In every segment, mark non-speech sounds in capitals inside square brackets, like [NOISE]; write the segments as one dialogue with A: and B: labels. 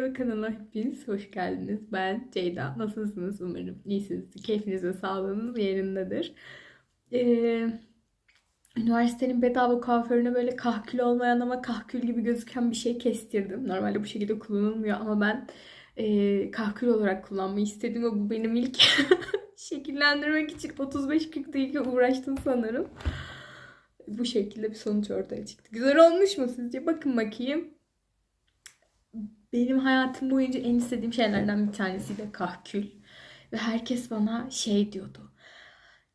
A: Merhaba kanala hepiniz hoş geldiniz. Ben Ceyda. Nasılsınız? Umarım iyisiniz. Keyfiniz ve sağlığınız yerindedir. Ee, üniversitenin bedava kuaförüne böyle kahkül olmayan ama kahkül gibi gözüken bir şey kestirdim. Normalde bu şekilde kullanılmıyor ama ben e, kahkül olarak kullanmayı istedim ve bu benim ilk [LAUGHS] şekillendirmek için 35-40 dakika uğraştım sanırım. Bu şekilde bir sonuç ortaya çıktı. Güzel olmuş mu sizce? Bakın bakayım. Benim hayatım boyunca en istediğim şeylerden bir tanesi de kahkül. Ve herkes bana şey diyordu.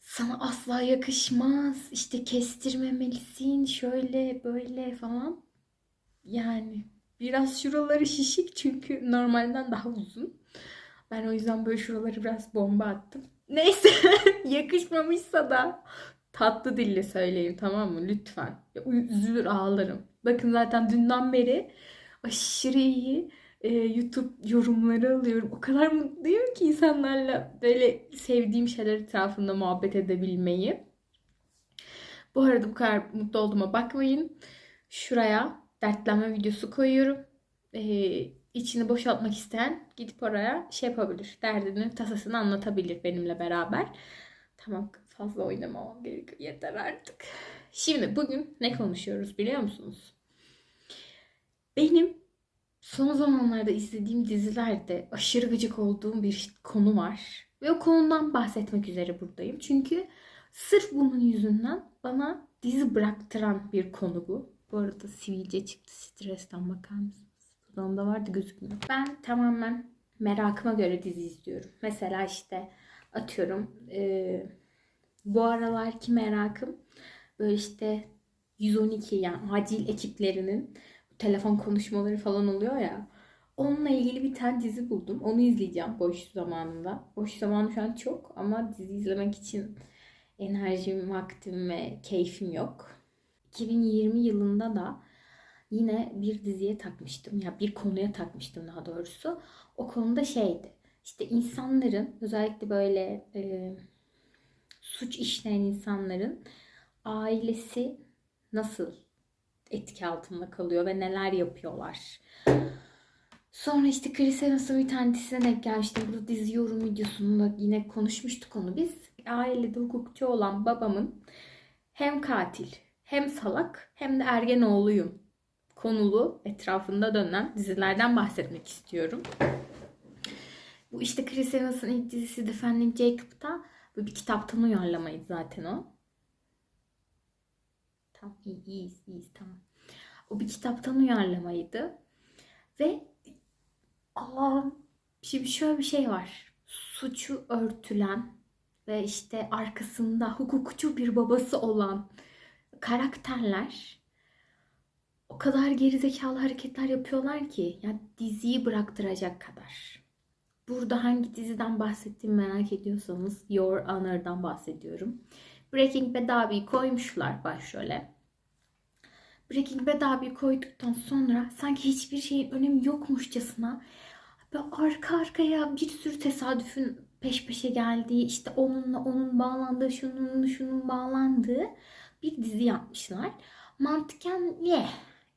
A: Sana asla yakışmaz. İşte kestirmemelisin. Şöyle böyle falan. Yani biraz şuraları şişik çünkü normalden daha uzun. Ben o yüzden böyle şuraları biraz bomba attım. Neyse [LAUGHS] yakışmamışsa da tatlı dille söyleyeyim tamam mı? Lütfen. Üzülür ağlarım. Bakın zaten dünden beri aşırı iyi e, YouTube yorumları alıyorum. O kadar mutluyum ki insanlarla böyle sevdiğim şeyler etrafında muhabbet edebilmeyi. Bu arada bu kadar mutlu olduğuma bakmayın. Şuraya dertlenme videosu koyuyorum. E, içini boşaltmak isteyen gidip oraya şey yapabilir. Derdini, tasasını anlatabilir benimle beraber. Tamam fazla oynamamam gerekiyor. Yeter artık. Şimdi bugün ne konuşuyoruz biliyor musunuz? Benim son zamanlarda izlediğim dizilerde aşırı gıcık olduğum bir konu var. Ve o konudan bahsetmek üzere buradayım. Çünkü sırf bunun yüzünden bana dizi bıraktıran bir konu bu. Bu arada sivilce çıktı stresten bakar mısınız? Dudağımda vardı gözükmüyor. Ben tamamen merakıma göre dizi izliyorum. Mesela işte atıyorum e, bu aralarki merakım böyle işte 112 yani acil ekiplerinin telefon konuşmaları falan oluyor ya. Onunla ilgili bir tane dizi buldum. Onu izleyeceğim boş zamanında. Boş zamanım şu an çok ama dizi izlemek için enerjim, vaktim ve keyfim yok. 2020 yılında da yine bir diziye takmıştım. Ya bir konuya takmıştım daha doğrusu. O konuda şeydi. İşte insanların özellikle böyle e, suç işleyen insanların ailesi nasıl etki altında kalıyor ve neler yapıyorlar. Sonra işte Chris Evans'ın bir tanesine denk gelmiştim. Burada dizi yorum videosunda yine konuşmuştuk onu biz. Ailede hukukçu olan babamın hem katil hem salak hem de ergen oğluyum konulu etrafında dönen dizilerden bahsetmek istiyorum. Bu işte Chris Evans'ın ilk dizisi Defending Jacob'da bu bir kitaptan uyarlamaydı zaten o. Tamam iyi, iyiyiz, iyiyiz tamam. O bir kitaptan uyarlamaydı. Ve aa, şimdi şöyle bir şey var. Suçu örtülen ve işte arkasında hukukçu bir babası olan karakterler o kadar gerizekalı hareketler yapıyorlar ki ya diziyi bıraktıracak kadar. Burada hangi diziden bahsettiğimi merak ediyorsanız Your Honor'dan bahsediyorum. Breaking Bad abi koymuşlar başrole. Breaking Bad abi koyduktan sonra sanki hiçbir şeyin önemi yokmuşçasına ve arka arkaya bir sürü tesadüfün peş peşe geldiği, işte onunla onun bağlandığı, şunun şunun bağlandığı bir dizi yapmışlar. Mantıken ye.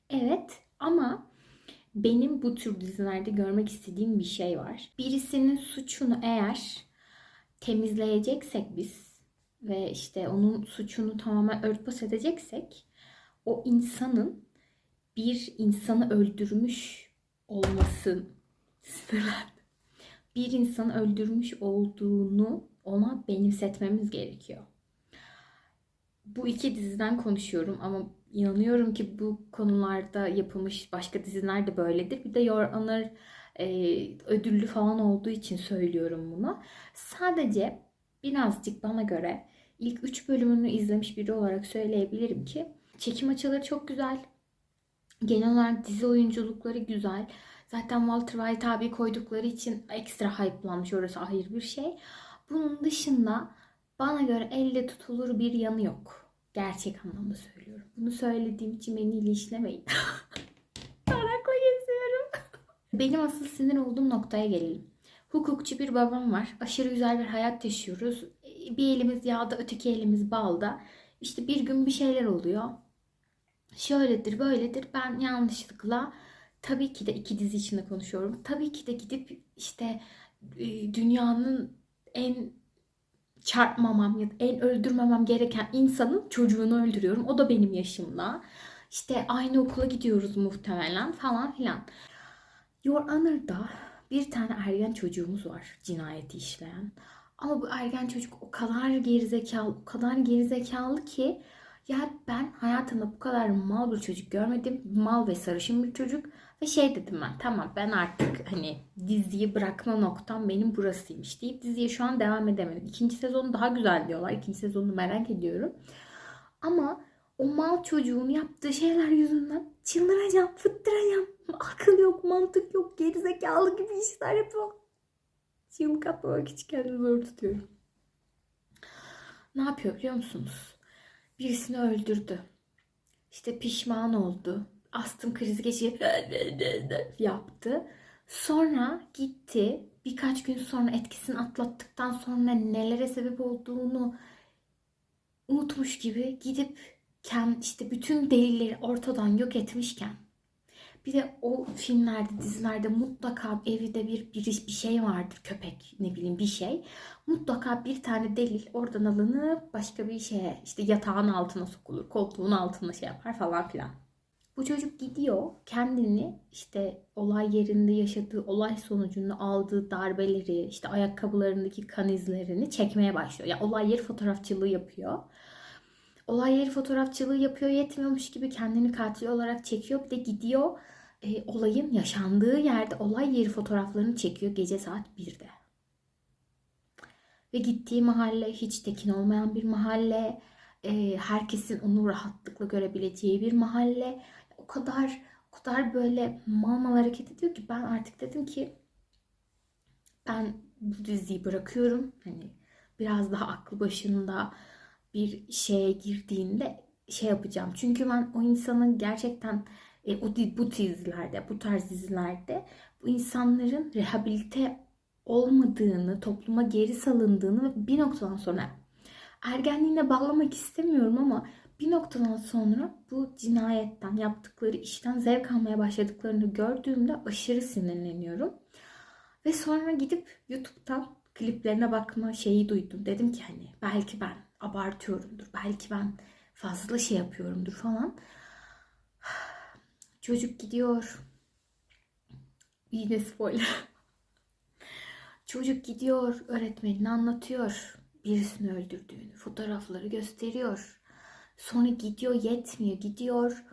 A: Evet ama benim bu tür dizilerde görmek istediğim bir şey var. Birisinin suçunu eğer temizleyeceksek biz ve işte onun suçunu tamamen örtbas edeceksek o insanın bir insanı öldürmüş olması. Bir insanı öldürmüş olduğunu ona benimsetmemiz gerekiyor. Bu iki diziden konuşuyorum ama inanıyorum ki bu konularda yapılmış başka diziler de böyledir. Bir de Your Honor e, ödüllü falan olduğu için söylüyorum bunu. Sadece birazcık bana göre ilk 3 bölümünü izlemiş biri olarak söyleyebilirim ki çekim açıları çok güzel. Genel olarak dizi oyunculukları güzel. Zaten Walter White abi koydukları için ekstra hype'lanmış orası ayrı bir şey. Bunun dışında bana göre elle tutulur bir yanı yok. Gerçek anlamda söylüyorum. Bunu söylediğim için beni linçlemeyin. [LAUGHS] Tarakla geziyorum. [LAUGHS] Benim asıl sinir olduğum noktaya gelelim. Hukukçu bir babam var. Aşırı güzel bir hayat yaşıyoruz. Bir elimiz yağda, öteki elimiz balda. İşte bir gün bir şeyler oluyor. Şöyledir, böyledir. Ben yanlışlıkla tabii ki de iki dizi içinde konuşuyorum. Tabii ki de gidip işte e, dünyanın en çarpmamam ya da en öldürmemem gereken insanın çocuğunu öldürüyorum. O da benim yaşımda. İşte aynı okula gidiyoruz muhtemelen falan filan. Your Honor'da bir tane ergen çocuğumuz var cinayeti işleyen. Ama bu ergen çocuk o kadar gerizekalı, o kadar gerizekalı ki ya ben hayatımda bu kadar mal bir çocuk görmedim. Mal ve sarışın bir çocuk. Ve şey dedim ben tamam ben artık hani diziyi bırakma noktam benim burasıymış deyip diziye şu an devam edemedim. İkinci sezonu daha güzel diyorlar. İkinci sezonunu merak ediyorum. Ama o mal çocuğun yaptığı şeyler yüzünden çıldıracağım, fıttıracağım. Akıl yok, mantık yok, gerizekalı gibi işler yapıyor. Çığlık atmamak için kendimi zor tutuyorum. Ne yapıyor biliyor musunuz? Birisini öldürdü. İşte pişman oldu. Astım krizi geçirip [LAUGHS] yaptı. Sonra gitti. Birkaç gün sonra etkisini atlattıktan sonra nelere sebep olduğunu unutmuş gibi gidip işte bütün delilleri ortadan yok etmişken bir de o filmlerde, dizilerde mutlaka evde bir, bir bir şey vardır. Köpek, ne bileyim bir şey. Mutlaka bir tane delil oradan alınıp başka bir şeye işte yatağın altına sokulur, koltuğun altına şey yapar falan filan. Bu çocuk gidiyor kendini işte olay yerinde yaşadığı olay sonucunda aldığı darbeleri, işte ayakkabılarındaki kan izlerini çekmeye başlıyor. Ya yani olay yeri fotoğrafçılığı yapıyor. Olay yeri fotoğrafçılığı yapıyor yetmiyormuş gibi kendini katil olarak çekiyor. Bir de gidiyor e, olayın yaşandığı yerde olay yeri fotoğraflarını çekiyor gece saat 1'de. Ve gittiği mahalle hiç tekin olmayan bir mahalle. E, herkesin onu rahatlıkla görebileceği bir mahalle. O kadar o kadar böyle mal mal hareket ediyor ki ben artık dedim ki ben bu diziyi bırakıyorum. Hani biraz daha aklı başında bir şeye girdiğinde şey yapacağım. Çünkü ben o insanın gerçekten e, o bu dizilerde, bu tarz dizilerde bu insanların rehabilite olmadığını, topluma geri salındığını ve bir noktadan sonra ergenliğine bağlamak istemiyorum ama bir noktadan sonra bu cinayetten, yaptıkları işten zevk almaya başladıklarını gördüğümde aşırı sinirleniyorum. Ve sonra gidip YouTube'dan kliplerine bakma şeyi duydum. Dedim ki hani belki ben abartıyorumdur. Belki ben fazla şey yapıyorumdur falan. Çocuk gidiyor. Yine spoiler. Çocuk gidiyor, öğretmenine anlatıyor. Birisini öldürdüğünü, fotoğrafları gösteriyor. Sonra gidiyor, yetmiyor. Gidiyor,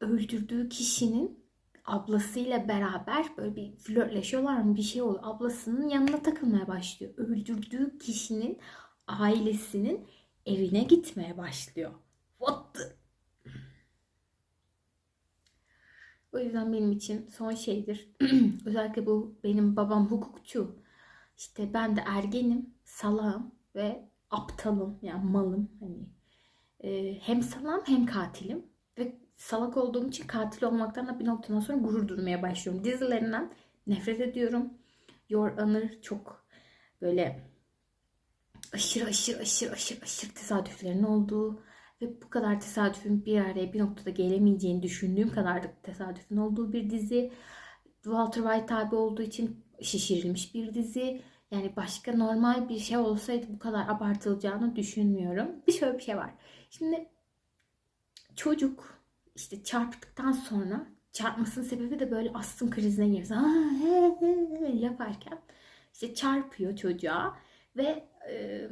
A: öldürdüğü kişinin ablasıyla beraber böyle bir flörtleşiyorlar mı bir şey oluyor. Ablasının yanına takılmaya başlıyor. Öldürdüğü kişinin ailesinin evine gitmeye başlıyor. What the? O yüzden benim için son şeydir. [CLEARS THROAT] Özellikle bu benim babam hukukçu. İşte ben de ergenim, salağım ve aptalım yani malım. Hani e, hem salağım hem katilim ve salak olduğum için katil olmaktan da bir noktadan sonra gurur duymaya başlıyorum. Dizilerinden nefret ediyorum. Your Honor çok böyle aşırı aşırı aşırı aşırı aşırı tesadüflerin olduğu ve bu kadar tesadüfün bir araya bir noktada gelemeyeceğini düşündüğüm kadar da tesadüfün olduğu bir dizi. Walter White abi olduğu için şişirilmiş bir dizi. Yani başka normal bir şey olsaydı bu kadar abartılacağını düşünmüyorum. [LAUGHS] Bir şöyle bir şey var. Şimdi çocuk işte çarptıktan sonra çarpmasının sebebi de böyle astım krizine giriyor. [LAUGHS] yaparken işte çarpıyor çocuğa ve e,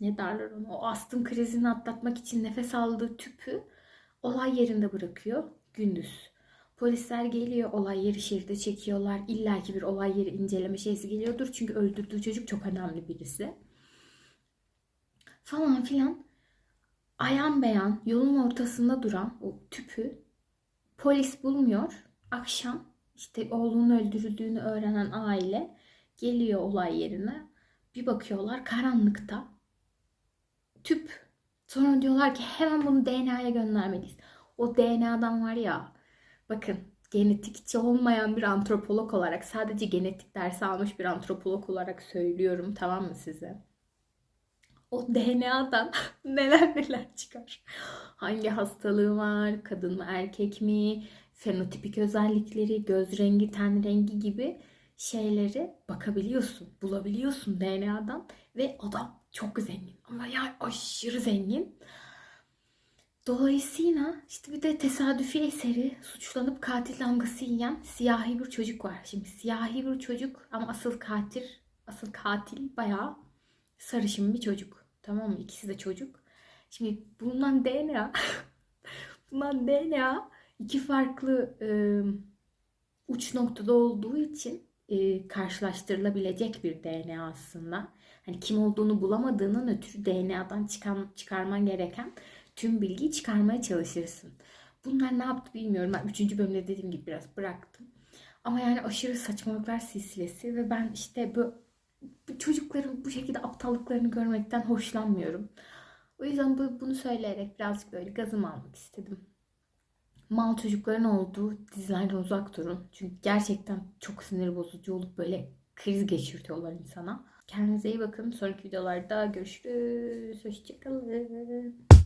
A: ne derler ona o astım krizini atlatmak için nefes aldığı tüpü olay yerinde bırakıyor gündüz. Polisler geliyor olay yeri şeride çekiyorlar. İlla ki bir olay yeri inceleme şeysi geliyordur. Çünkü öldürdüğü çocuk çok önemli birisi. Falan filan. Ayan beyan yolun ortasında duran o tüpü polis bulmuyor. Akşam işte oğlunun öldürüldüğünü öğrenen aile geliyor olay yerine. Bir bakıyorlar karanlıkta tüp. Sonra diyorlar ki hemen bunu DNA'ya göndermeliyiz. O DNA'dan var ya bakın genetikçi olmayan bir antropolog olarak sadece genetik dersi almış bir antropolog olarak söylüyorum tamam mı size? O DNA'dan [LAUGHS] neler neler çıkar. Hangi hastalığı var, kadın mı erkek mi, fenotipik özellikleri, göz rengi, ten rengi gibi şeyleri bakabiliyorsun, bulabiliyorsun DNA'dan ve adam çok zengin ama yani aşırı zengin. Dolayısıyla işte bir de tesadüfi eseri suçlanıp katil damgası yiyen siyahi bir çocuk var. Şimdi siyahi bir çocuk ama asıl katil, asıl katil bayağı sarışın bir çocuk. Tamam mı? İkisi de çocuk. Şimdi bulunan DNA [LAUGHS] bulunan DNA iki farklı e, uç noktada olduğu için e, karşılaştırılabilecek bir DNA aslında. Hani kim olduğunu bulamadığının ötürü DNA'dan çıkan, çıkarman gereken tüm bilgiyi çıkarmaya çalışırsın. Bunlar ne yaptı bilmiyorum. Ben 3. bölümde dediğim gibi biraz bıraktım. Ama yani aşırı saçmalıklar silsilesi ve ben işte bu, bu çocukların bu şekilde aptallıklarını görmekten hoşlanmıyorum. O yüzden bu, bunu söyleyerek birazcık böyle gazımı almak istedim. Mal çocukların olduğu dizilerden uzak durun. Çünkü gerçekten çok sinir bozucu olup böyle kriz geçirtiyorlar insana. Kendinize iyi bakın. Sonraki videolarda görüşürüz. Hoşçakalın.